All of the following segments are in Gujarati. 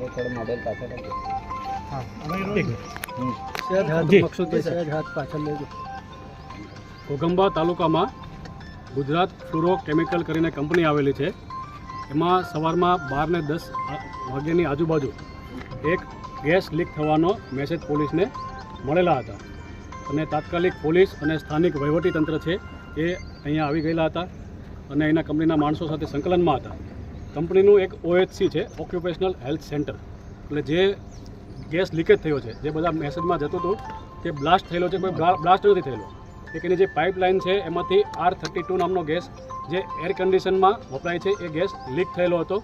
હવે થોડો મોબાઈલ પાછળ રાખજો. હમ. જી. ઘોગંબા તાલુકામાં ગુજરાત ફ્લુરો કેમિકલ કરીને કંપની આવેલી છે એમાં સવારમાં બાર ને દસ વાગ્યાની આજુબાજુ એક ગેસ લીક થવાનો મેસેજ પોલીસને મળેલા હતા અને તાત્કાલિક પોલીસ અને સ્થાનિક વહીવટીતંત્ર છે એ અહીંયા આવી ગયેલા હતા અને એના કંપનીના માણસો સાથે સંકલનમાં હતા કંપનીનું એક ઓએચસી છે ઓક્યુપેશનલ હેલ્થ સેન્ટર એટલે જે ગેસ લીકેજ થયો છે, જે બધા મેસેજમાં જતું હતું, તે બ્લાસ્ટ થયેલો છે, કોઈ બ્લાસ્ટ નથી થયેલો. એક એની જે પાઇપલાઇન છે, એમાંથી આર થર્ટી ટુ નામનો ગેસ, જે એર કન્ડિશનમાં વપરાય છે, એ ગેસ લીક થયેલો હતો.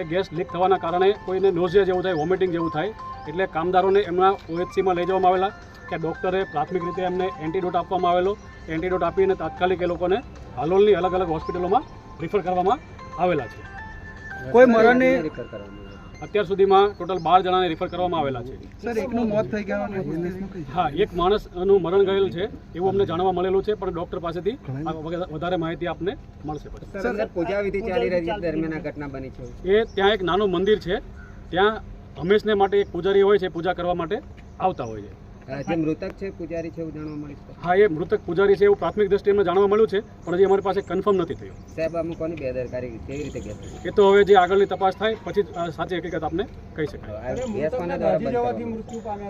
એ ગેસ લીક થવાના કારણે કોઈને નોઝિયા જેવું થાય વોમિટિંગ જેવું થાય, એટલે કામદારોને એમના ઓએચસીમાં લઈ જવામાં આવેલા કે ડૉક્ટરે પ્રાથમિક રીતે એમને એન્ટીડોટ આપવામાં આવેલો. એન્ટીડોટ આપીને તાત્કાલિક એ લોકોને હાલોલની અલગ અલગ હોસ્પિટલોમાં રિફર કરવામાં આવેલા છે. કોઈ મરણની અત્યાર સુધીમાં ટોટલ બાર જણાને રિફર કરવામાં આવેલા છે. સર એકનું મોત થઈ ગયા હા એક માણસનું મરણ ગયેલ છે એવું અમને જાણવા મળેલું છે પણ ડોક્ટર પાસેથી વધારે માહિતી આપને મળશે સર પૂજા વિધિ ચાલી રહી છે દરમિયાન ઘટના બની છે. એ ત્યાં એક નાનું મંદિર છે ત્યાં હંમેશને માટે એક પૂજારી હોય છે પૂજા કરવા માટે આવતા હોય છે. જે મૃતક છે પૂજારી છે એવું જાણવા મળ્યું હા એ મૃતક પૂજારી છે એવું પ્રાથમિક દ્રષ્ટિએ અમને જાણવા મળ્યું છે પણ હજી અમારી પાસે કન્ફર્મ નથી થયું. સાહેબ આમાં કોની બેદરકારી કેવી રીતે ગેસ એ તો હવે જે આગળની તપાસ થાય પછી જ સાચી હકીકત આપને કહી શકાય.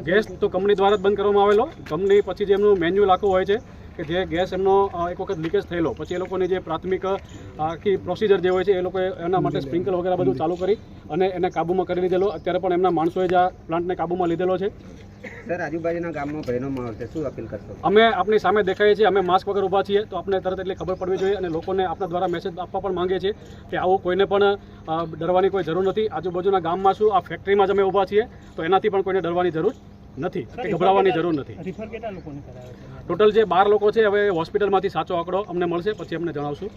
ગેસ તો કંપની દ્વારા જ બંધ કરવામાં આવેલો. કંપની પછી જે એમનું મેન્યુઅલ આખું હોય છે કે જે ગેસ એમનો એક વખત લીકેજ થયેલો. પછી એ લોકોની જે પ્રાથમિક આખી પ્રોસિજર જે હોય છે એ લોકોએ એના માટે સ્પ્રિંકલ વગેરે બધું ચાલુ કરી અને એને કાબૂમાં કરી લીધેલો. અત્યારે પણ એમના માણસોએ જ આ પ્લાન્ટને કાબૂમાં લીધેલો છે. સર આજુબાજુના ગામમાં ભયનો માહોલ છે. શું અપીલ કરશો? અમે આપની સામે દેખાઈએ છીએ અમે માસ્ક વગર ઊભા છીએ તો આપણે તરત એટલી ખબર પડવી જોઈએ અને લોકોને આપણા દ્વારા મેસેજ આપવા પણ માંગીએ છીએ કે આવું કોઈને પણ ડરવાની કોઈ જરૂર નથી. આજુબાજુના ગામમાં શું આ ફેક્ટરીમાં જ અમે ઊભા છીએ તો એનાથી પણ કોઈને ડરવાની જરૂર નથી કે ગભરાવાની જરૂર નથી. ટોટલ જે બાર લોકો છે હવે હોસ્પિટલમાંથી સાચો આંકડો અમને મળશે પછી અમને જણાવશું.